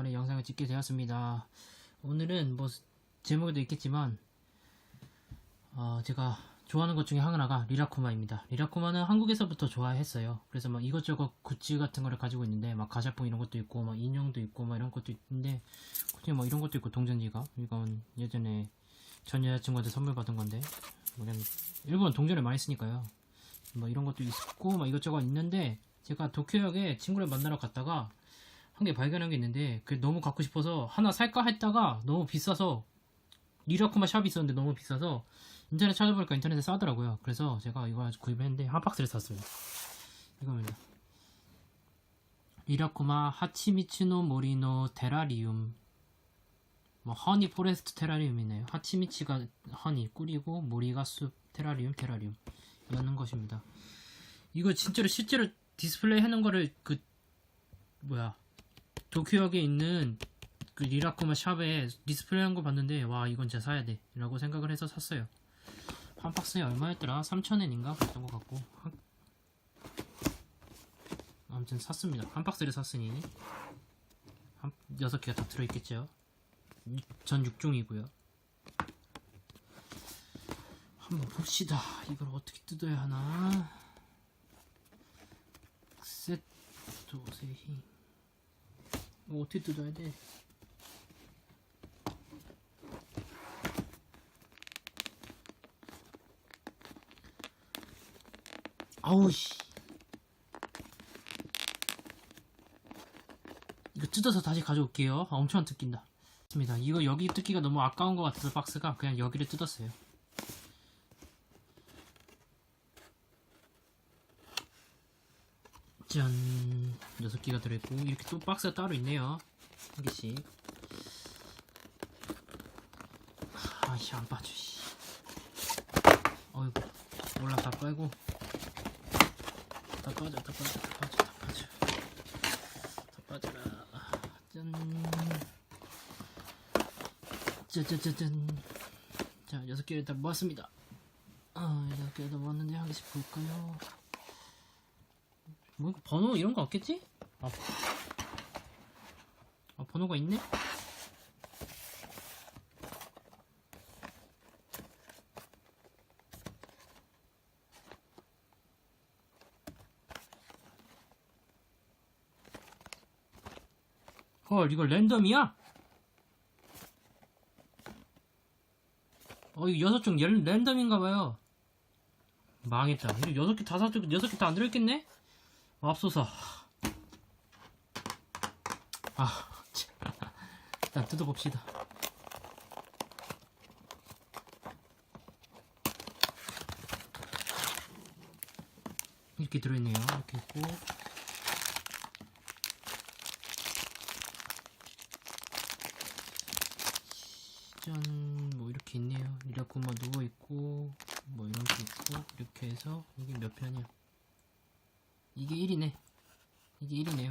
오랜만에 영상을 찍게 되었습니다. 오늘은 뭐 제목에도 있겠지만 어, 제가 좋아하는 것 중에 하나가 리라쿠마입니다. 리라쿠마는 한국에서부터 좋아했어요. 그래서 막 이것저것 굿즈 같은 거를 가지고 있는데 막 가샤뽕 이런 것도 있고 막 인형도 있고 막 이런 것도 있는데 그냥 뭐 이런 것도 있고 동전지가 이건 예전에 전 여자친구한테 선물 받은 건데 뭐 그냥 일본 동전을 많이 쓰니까요. 뭐 이런 것도 있고 막 이것저것 있는데 제가 도쿄역에 친구를 만나러 갔다가 한 개 발견한 게 있는데 그 너무 갖고 싶어서 하나 살까 했다가 너무 비싸서 리라쿠마 샵이 있었는데 너무 비싸서 인터넷 찾아보니까 인터넷에 싸더라고요. 그래서 제가 이거 아주 구입을 했는데 한 박스를 샀습니다. 이겁니다. 리라쿠마 하치미츠노 모리노 테라리움 뭐 허니 포레스트 테라리움이네요. 하치미치가 허니 꿀이고 모리가 숲 테라리움 테라리움 이라는 것입니다. 이거 진짜로 실제로 디스플레이 하는 거를 그 뭐야 도쿄역에 있는 그 리라쿠마 샵에 디스플레이 한 거 봤는데 와 이건 진짜 사야 돼. 라고 생각을 해서 샀어요. 한 박스에 얼마였더라? 3,000엔인가? 그랬던 것 같고. 한... 아무튼 샀습니다. 한 박스를 샀으니. 한 6개가 다 들어있겠죠? 전 6종이고요. 한번 봅시다. 이걸 어떻게 뜯어야 하나? 세트 세히 이거 어떻게 뜯어야 돼? 아우 씨. 이거 뜯어서 다시 가져올게요. 아, 엄청 뜯긴다. 맞습니다. 이거 여기 뜯기가 너무 아까운 것 같아서 박스가 그냥 여기를 뜯었어요. 짠. 6개가 들어있고, 이렇게 또 박스가 따로 있네요. 한 개씩. 아씨, 안 빠져, 씨. 어이구. 올라 다 빼고. 다 빠져, 다 빠져, 다 빠져, 다 빠져. 다 빠져라. 짠. 짜자자잔. 자, 6개를 다 모았습니다. 아, 6개를 다 모았는데, 한 개씩 볼까요? 뭐 번호 이런 거 없겠지? 아, 아 번호가 있네? 헐 이거 랜덤이야? 어 이거 여섯 종 열- 랜덤인가봐요 망했다 이거 여섯 개다 사도 여섯 개 다 안 들어있겠네? 맙소사. 아, 참. 일단 뜯어봅시다. 이렇게 들어있네요. 이렇게 있고. 짠, 뭐 이렇게 있네요. 리라쿠마 누워있고, 뭐 이런 게 있고, 이렇게 해서, 이게 몇 편이야? 이게 1이네. 이게 1이네요.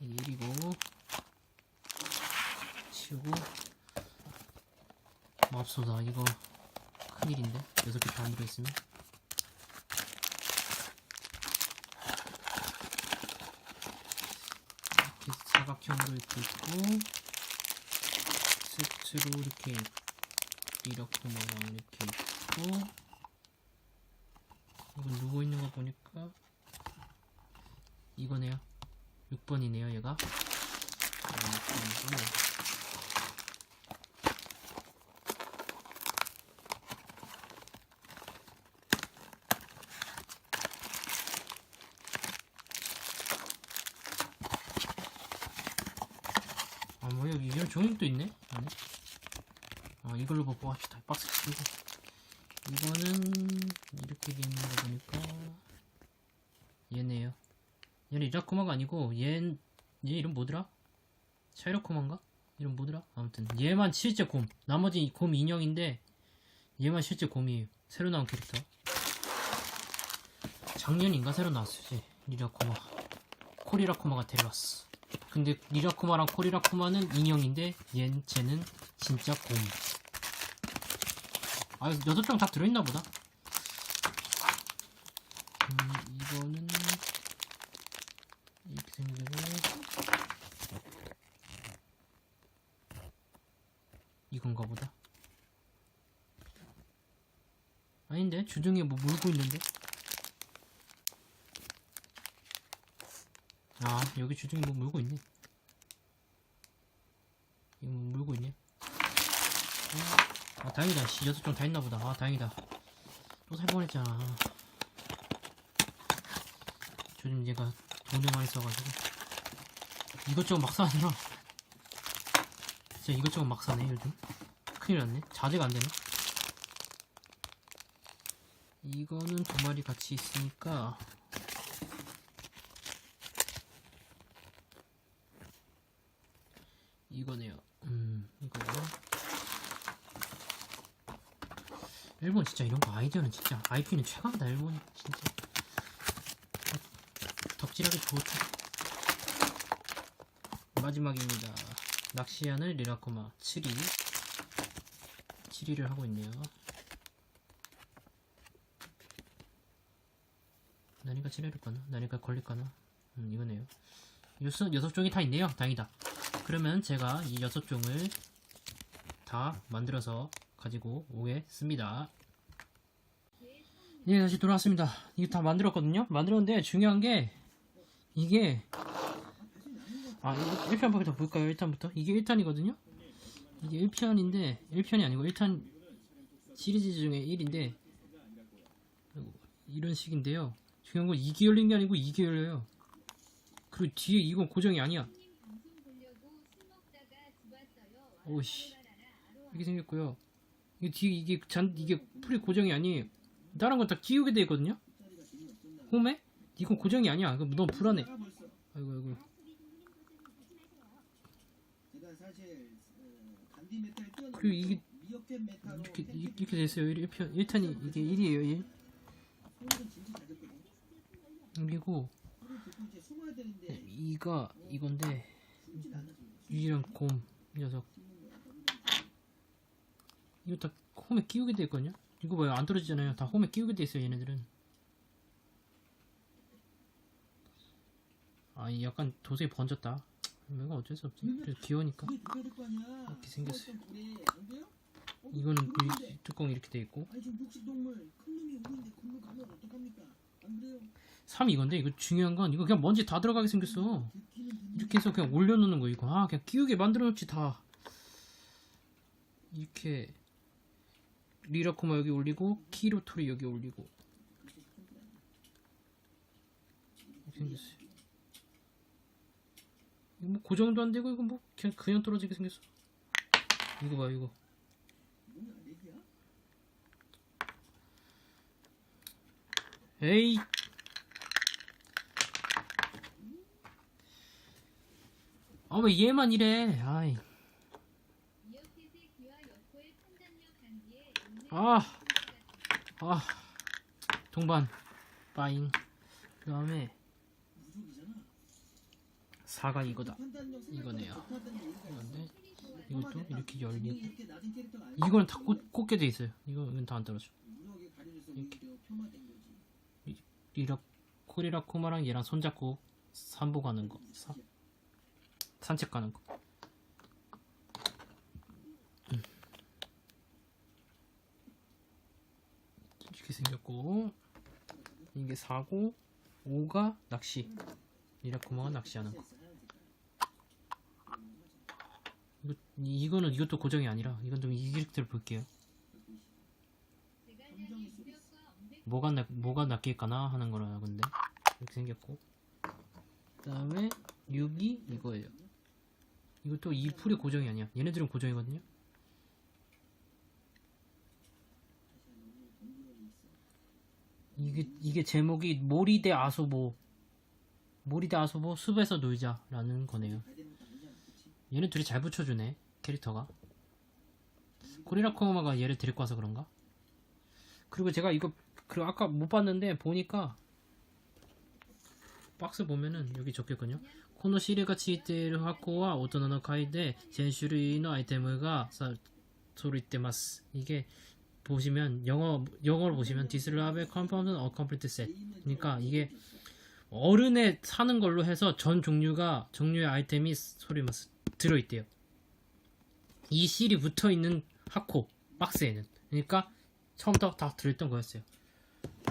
이게 1이고, 치우고, 맙소다. 이거 큰일인데? 6개 다 들어있으면. 이렇게 사각형으로 이렇게 있고, 세트로 이렇게 이렇게 막 이렇게 있고, 이거 누워 있는 거 보니까 이거네요. 6번이네요, 얘가. 6번이고. 아, 뭐 여기 이런 종이도 있네. 안에. 아, 이걸로 먹고 합시다. 박스 치고. 이거는 이렇게 돼 있는 거 보니까 얘네요. 얘는 이라쿠마가 아니고 얘, 얘 이름 뭐더라? 샤이로쿠마인가? 이름 뭐더라? 아무튼 얘만 실제 곰. 나머지 곰 인형인데 얘만 실제 곰이에요. 새로 나온 캐릭터. 작년인가 새로 나왔어요. 이제 리라쿠마. 코리라쿠마가 데려왔어. 근데 리라쿠마랑 코리라쿠마는 인형인데 얘 쟤는 진짜 곰. 아 여섯 병 다 들어있나 보다. 음, 이거는 이렇게 생기고 이건가 보다. 아닌데? 주둥이 뭐 물고 있는데? 아 여기 주둥이 뭐 물고 있네. 다행이다. 씨 여섯 종다 있나 보다. 아 다행이다. 또 살 뻔했잖아. 요즘 얘가 돈을 많이 써가지고 이것저것 막 사느라 진짜 이것저것 막 사네 요즘 큰일 났네 자제가 안 되네 이거는 두 마리 같이 있으니까 이거네요 음 이거요 일본 진짜 이런 거 아이디어는 진짜 IP는 최강이다 일본이 진짜. 덕질하기 좋다. 마지막입니다. 낚시하는 리라코마 7위 7위를 하고 있네요. 나니가 7위일까나? 나니가 걸릴까나? 음 이거네요. 여섯, 여섯 종이 다 있네요. 다행이다. 그러면 제가 이 여섯 종을 다 만들어서 가지고 오겠습니다. 예 다시 돌아왔습니다. 이거 다 만들었거든요. 만들었는데 중요한 게 이게 아 이거 1편 한번 더 볼까요? 1탄부터? 이게 1탄이거든요? 이게 1편인데 1편이 아니고 1탄 시리즈 중에 1인데 이런 식인데요. 중요한 건 이게 열린 게 아니고 이게 열려요. 그리고 뒤에 이건 고정이 아니야. 오씨. 이렇게 생겼고요 이게 뒤에 이게 잔 이게 풀이 고정이 아니에요 다른 건다 끼우게 돼 있거든요? 홈에? 이건 고정이 아니야. 이거 너무 불안해. 아이고 아이고. 어, 그리고 이게 이렇게 이렇게 됐어요. 1편 1탄이 이게 1이에요 1 손을 진짜 가졌거든. 그리고 이가 이건데 않아 지금. 유리랑 곰 녀석 이거 다 홈에 끼우게 돼 있거든요? 이거 봐요. 안 떨어지잖아요. 다 홈에 끼우게 돼 있어요 얘네들은. 아이 약간 도저히 번졌다. 내가 어쩔 수 없지. 그래도 귀여우니까. 이렇게. 그래 안 돼요? 어, 이거는 큰놈인데. 이 뚜껑 이렇게 돼 있고. 아니 지금 육식동물. 큰 놈이 오는데 건물 가면 어떡합니까? 안 그래요? 3 이건데? 이거 중요한 건 이거 그냥 먼지 다 들어가게 생겼어. 듣는데 이렇게 해서 그냥 올려놓는 거 이거. 아 그냥 끼우게 만들어 놓지 다. 이렇게 리라코마 여기 올리고 키로토리 여기 올리고. 생겼어요. 이거 뭐 고정도 안 되고 이거 뭐 그냥 그냥 떨어지게 생겼어. 이거 봐 이거? 에이. 아왜 얘만 이래? 아이 아, 아, 동반, 빠잉. 그 다음에. 4가 이거다. 이거네요. 이건데, 이것도 이렇게 열리고. 이렇게. 이거는 다 꽂, 꽂게 돼 있어요. 이거, 이건 다안 떨어져. 거지. 리라, 코리라 코마랑 얘랑 손잡고 산보 가는 거. 사, 산책 가는 거. 이렇게 생겼고, 이게 4고, 5가 낚시. 리라 코마가 낚시하는 거. 이거, 이거는 이것도 고정이 아니라 이건 좀 이기릭들 볼게요. 뭐가 낚 뭐가 낚일까나 하는 거라 근데 이렇게 생겼고 그 다음에 6이 이거예요. 이것도 이 풀이 고정이 아니야. 얘네들은 고정이거든요. 이게 이게 제목이 모리대 아소보 모리대 아소보 숲에서 놀자라는 거네요. 얘네 둘이 잘 붙여주네 캐릭터가 코리라코마가 얘를 데리고 와서 그런가? 그리고 제가 이거 그 아까 못 봤는데 보니까 박스 보면은 여기 적혔거든요. このシールがついている箱は大人の買いで全種類のアイテムがさ揃ってます. 이게 보시면 영어 영어로 보시면 This Lab Compound a Complete Set. 그러니까 이게 어른에 사는 걸로 해서 전 종류가 종류의 아이템이 소리 들어 있대요. 이 실이 붙어 있는 하코 박스에는 그러니까 처음부터 다 들었던 거였어요.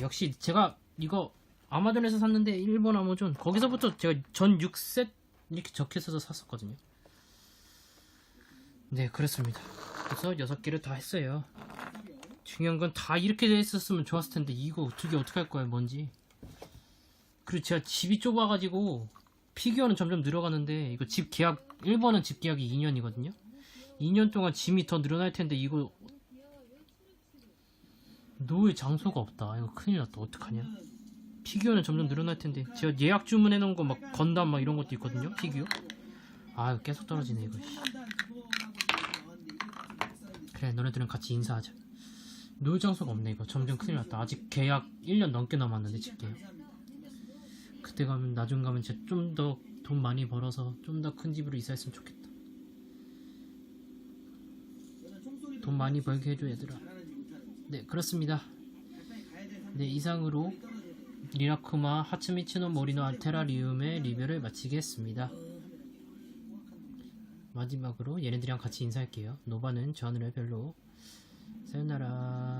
역시 제가 이거 아마존에서 샀는데 일본 아마존 거기서부터 제가 전 6셋 이렇게 적혀서 샀었거든요. 네 그렇습니다. 그래서 6개를 다 했어요. 중요한 건 다 이렇게 돼 있었으면 좋았을 텐데 이거 두개 어떻게 할 거예요 뭔지. 그리고 제가 집이 좁아가지고 피규어는 점점 늘어가는데 이거 집 계약 1번은 집 계약이 2년이거든요. 2년 동안 짐이 더 늘어날 텐데 이거 놓을 장소가 없다. 이거 큰일 났다. 어떡하냐? 피규어는 점점 늘어날 텐데 제가 예약 주문해 놓은 거 막 건담 막 이런 것도 있거든요. 피규어. 아 계속 떨어지네 이거. 씨. 그래 너네들은 같이 인사하자. 놓을 장소가 없네 이거. 점점 큰일 났다. 아직 계약 1년 넘게 남았는데 집 계약. 그때 가면 나중 가면 진짜 좀 더 돈 많이 벌어서 좀 더 큰 집으로 이사했으면 좋겠다. 돈 많이 벌게 해줘 얘들아. 네 그렇습니다. 네 이상으로 리라쿠마 하츠미츠노 모리노 알테라리움의 리뷰를 마치겠습니다. 마지막으로 얘네들이랑 같이 인사할게요. 노바는 저 하늘의 별로 사요나라